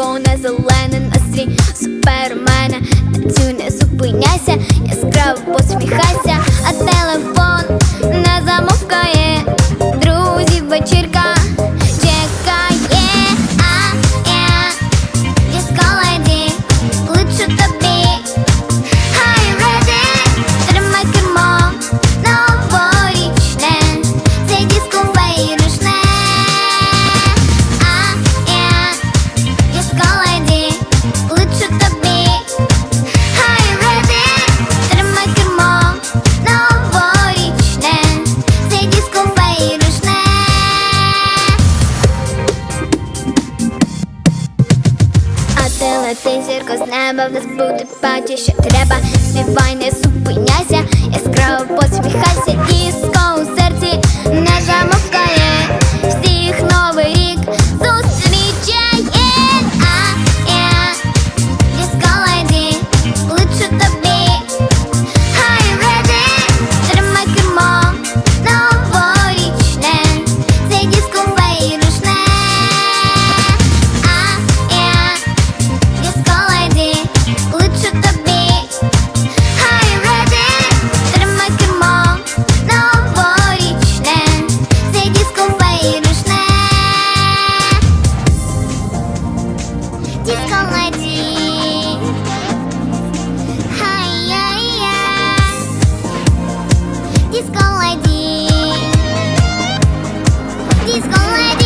бо не зелений настрій супермена Танцюй, не зупиняйся, яскраво посміхайся. Прилети зірко з неба, в нас буде паті, що треба. Співай, не зупиняйся, He's going.